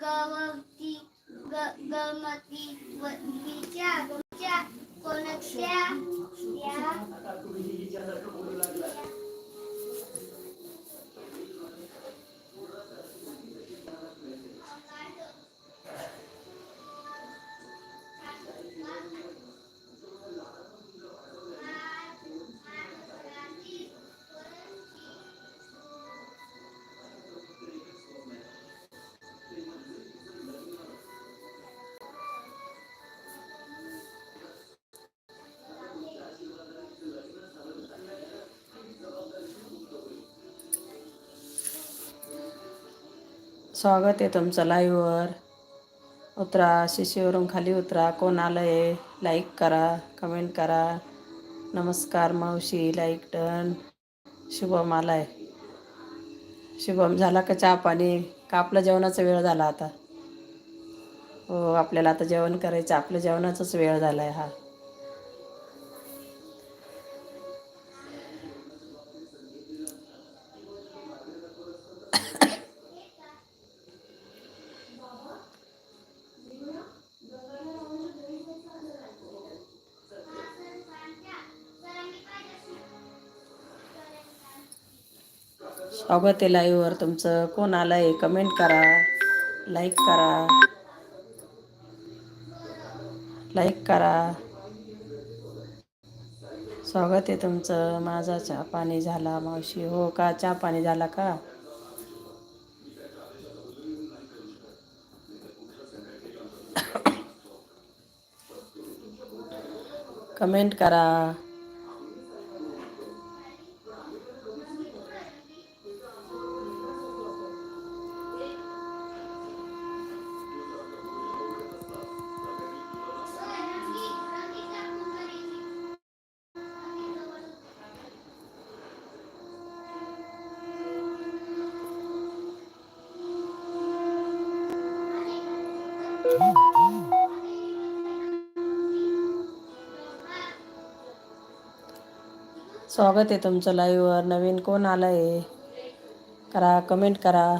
गवती ग- गमती वतीच्या गमच्या कोणत्या स्वागत आहे तुमचं लाईव्हवर उतरा शिशीवरून खाली उतरा. कोण आलं आहे लाईक करा कमेंट करा. नमस्कार मावशी लाईक टन शुभम आलाय. शुभम झाला का चहा पाणी? का आपलं जेवणाचा वेळ झाला आता? हो आपल्याला आता जेवण करायचं आपलं जेवणाचाच वेळ झाला आहे हा. स्वागत आहे लाईव्हवर तुमचं कोण आलं आहे कमेंट करा. लाईक करा. लाईक करा. स्वागत आहे तुमचं. माझा चहा पाणी झाला. मावशी हो का? चहा पाणी झाला का? कमेंट करा. स्वागत आहे तुमचं लाईव्हवर नवीन कोण आलं आहे करा कमेंट करा.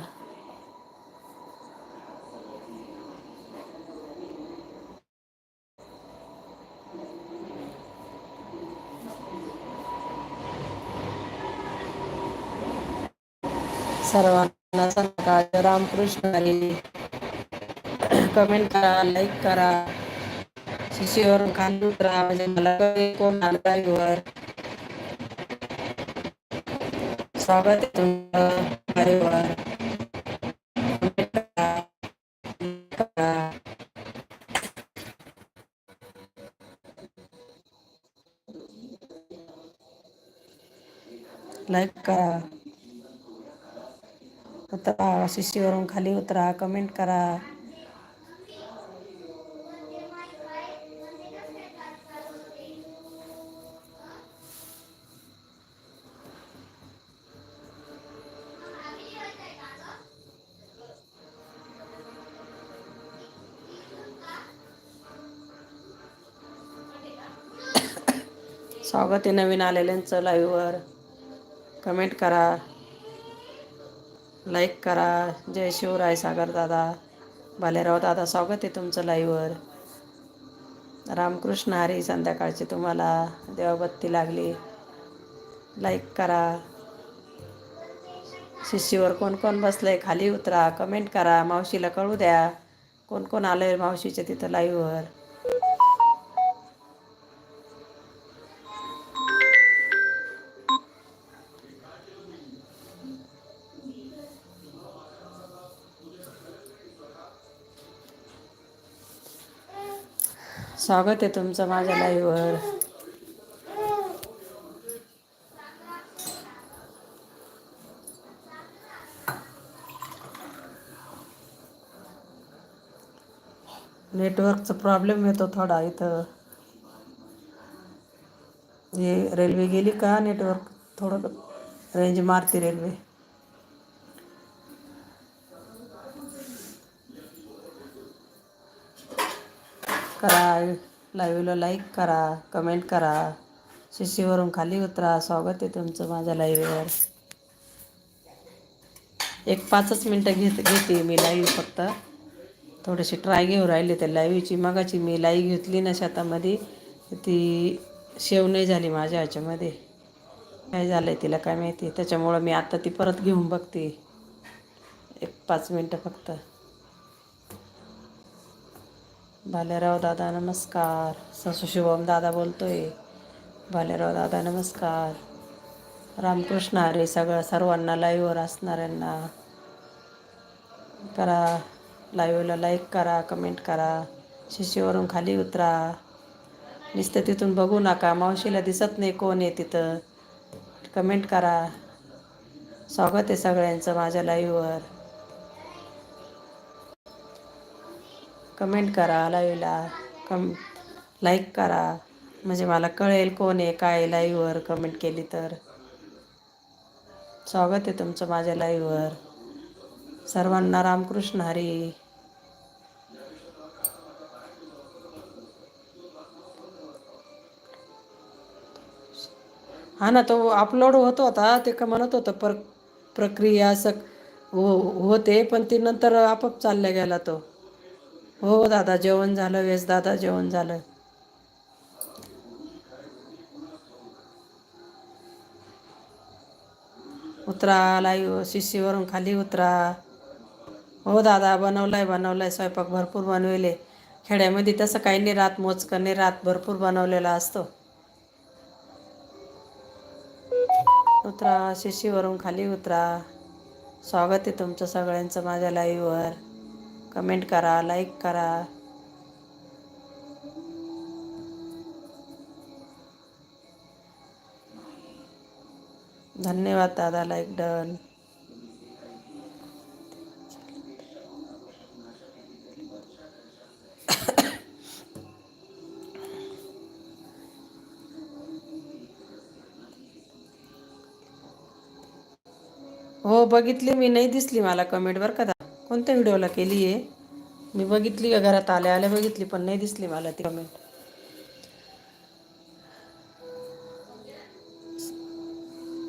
सर्वांना सांगा रामकृष्ण हरी. कमेंट करा लाईक करा. शिशीवर खाली उतरा म्हणजे मला कोण आलं लाईव्हवर स्वागत आहे तुमचं. करा लाईक करा. उतरा शिष्यवरून खाली उतरा कमेंट करा. स्वागत आहे नवीन आलेल्यांचं लाईव्हवर कमेंट करा. लाईक करा. जय शिवराय सागर दादा. भालेराव दादा स्वागत आहे तुमचं लाईव्हवर रामकृष्ण हरी संध्याकाळची तुम्हाला देवाबत्ती लागली. लाईक करा. शिशीवर कोण कोण बसलंय खाली उतरा. कमेंट करा. मावशीला कळू द्या. कोण कोण आलंय मावशीच्या तिथं लाईव्हवर स्वागत आहे तुमचं माझ्या लाईव्हवर नेटवर्कचा प्रॉब्लेम येतो थोडा इथं. हे रेल्वे गेली का नेटवर्क थोडं रेंज मारते रेल्वे करा लाईव्हला लाईक करा कमेंट करा. शिशीवरून खाली उतरा. स्वागत आहे तुमचं माझ्या लाईव्हवर एक पाचच मिनटं घेत घेते मी लाईव्ह फक्त. थोडीशी ट्राय घेऊ राहिले त्या लाईव्हची मगाची मी लाईव्ह घेतली ना शेतामध्ये. ती शेव नाही झाली माझ्या ह्याच्यामध्ये. काय झालं आहे तिला काय माहिती. त्याच्यामुळं मी आता ती परत घेऊन बघते. एक पाच मिनटं फक्त. भालेराव दादा नमस्कार. ससू शुभम दादा बोलतोय. भालेराव दादा नमस्कार. रामकृष्ण हरे सगळं सर्वांना लाईव्हवर असणाऱ्यांना. करा लाईव्हला लाईक करा कमेंट करा. शिशीवरून खाली उतरा. नुसतं तिथून बघू नका. मावशीला दिसत नाही कोण आहे तिथं. कमेंट करा. स्वागत आहे सगळ्यांचं माझ्या लाईव्हवर कमेंट करा लाईव्हला कम लाईक करा. म्हणजे मला कळेल कोण आहे काय लाईव्हवर कमेंट केली तर. स्वागत आहे तुमचं माझ्या लाईव्हवर. सर्वांना रामकृष्ण हरी. हा ना तो अपलोड होत होता ते का म्हणत होतं पर प्रक्रिया असं हो होते पण ती नंतर आपोआप चालल्या गेला तो. हो दादा जेवण झालं वेस दादा जेवण झालं. उतरा लाईव शिशीवरून खाली उतरा. हो दादा बनवलाय बनवलाय स्वयंपाक भरपूर बनविले. खेड्यामध्ये तसं काही नाही रात मोजकं नाही रात भरपूर बनवलेला असतो. उतरा शिशीवरून खाली उतरा. स्वागत आहे तुमचं सगळ्यांचं माझ्या लाईव्हवर कमेंट करा लाईक करा. धन्यवाद दादा लाईक डन हो, बघितली मी, नाही दिसली मला कमेंट बरं का दा कोणत्या व्हिडिओला केली आहे? मी बघितली का घरात आल्या आल्या बघितली पण नाही दिसली मला ती कमेंट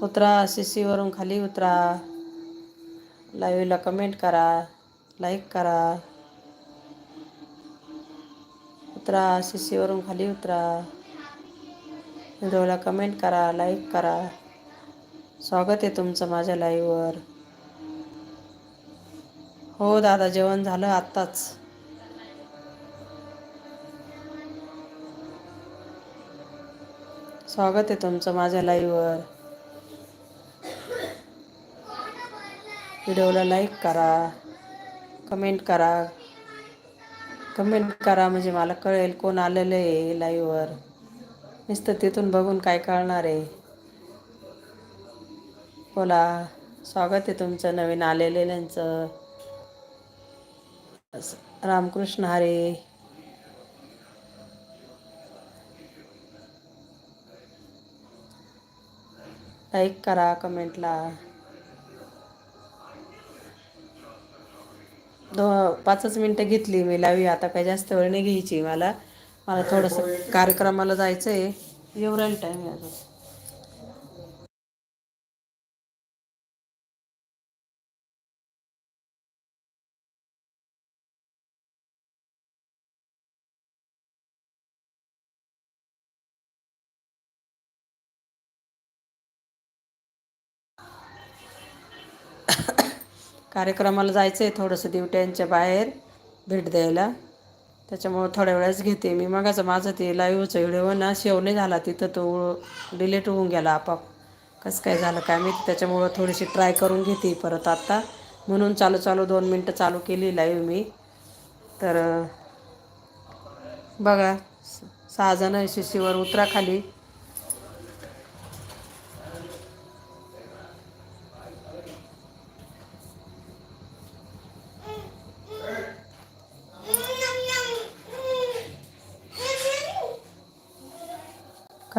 उतरा सीसीवरून खाली उतरा. लाईव्हला कमेंट करा लाईक करा. उतरा सीसीवरून खाली उतरा. व्हिडिओला कमेंट करा लाईक करा. स्वागत आहे तुमचं माझ्या लाईव्हवर हो दादा जेवण झालं आत्ताच. स्वागत आहे तुमचं माझ्या लाईव्हवर व्हिडिओला लाईक करा कमेंट करा. कमेंट करा म्हणजे मला कळेल कोण आलेलं आहे लाईव्हवर नुसतं तिथून बघून काय कळणार आहे. बोला स्वागत आहे तुमचं नवीन आलेल्यांचं. रामकृष्ण हरे. लाईक करा कमेंटला दो पाचच मिनटं घेतली मी लावी आता काही जास्त वेळ नाही घ्यायची मला. मला थोडंसं कार्यक्रमाला जायचं आहे राहील टाईम अजून. कार्यक्रमाला जायचं आहे थोडंसं दिवट्यांच्या बाहेर भेट द्यायला. त्याच्यामुळं थोड्या वेळाच घेते मी. मगाचं माझं ते लाईव्हचा व्हिडिओ ना शेव नाही झाला तिथं तो डिलेट होऊन गेला आपाप कसं काय झालं काय मी त्याच्यामुळं थोडीशी ट्राय करून घेते परत आत्ता म्हणून चालू चालू दोन मिनटं चालू केली लाईव्ह मी. तर बघा सहा जण शिशीवर उतरा खाली.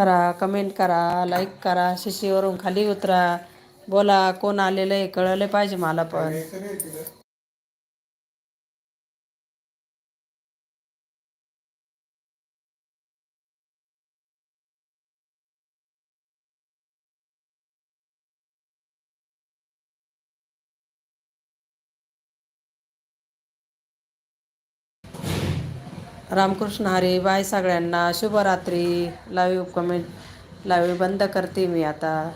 करा कमेंट करा लाईक करा शिशीवरून खाली उतरा. बोला कोण आलेलं आहे कळलं पाहिजे मला पण. रामकृष्ण हरी बाय सगळ्यांना. शुभरात्री. लाईव्ह कमेंट लाईव्ह बंद करते मी आता.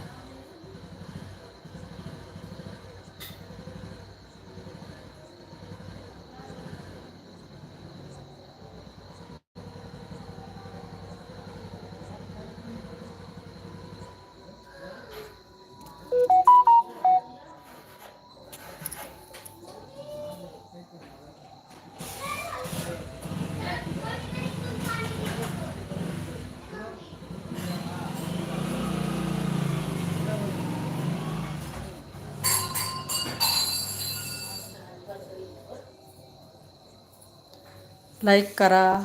लाईक करा.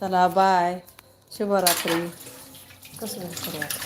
चला बाय. शुभरात्री. कसं करूया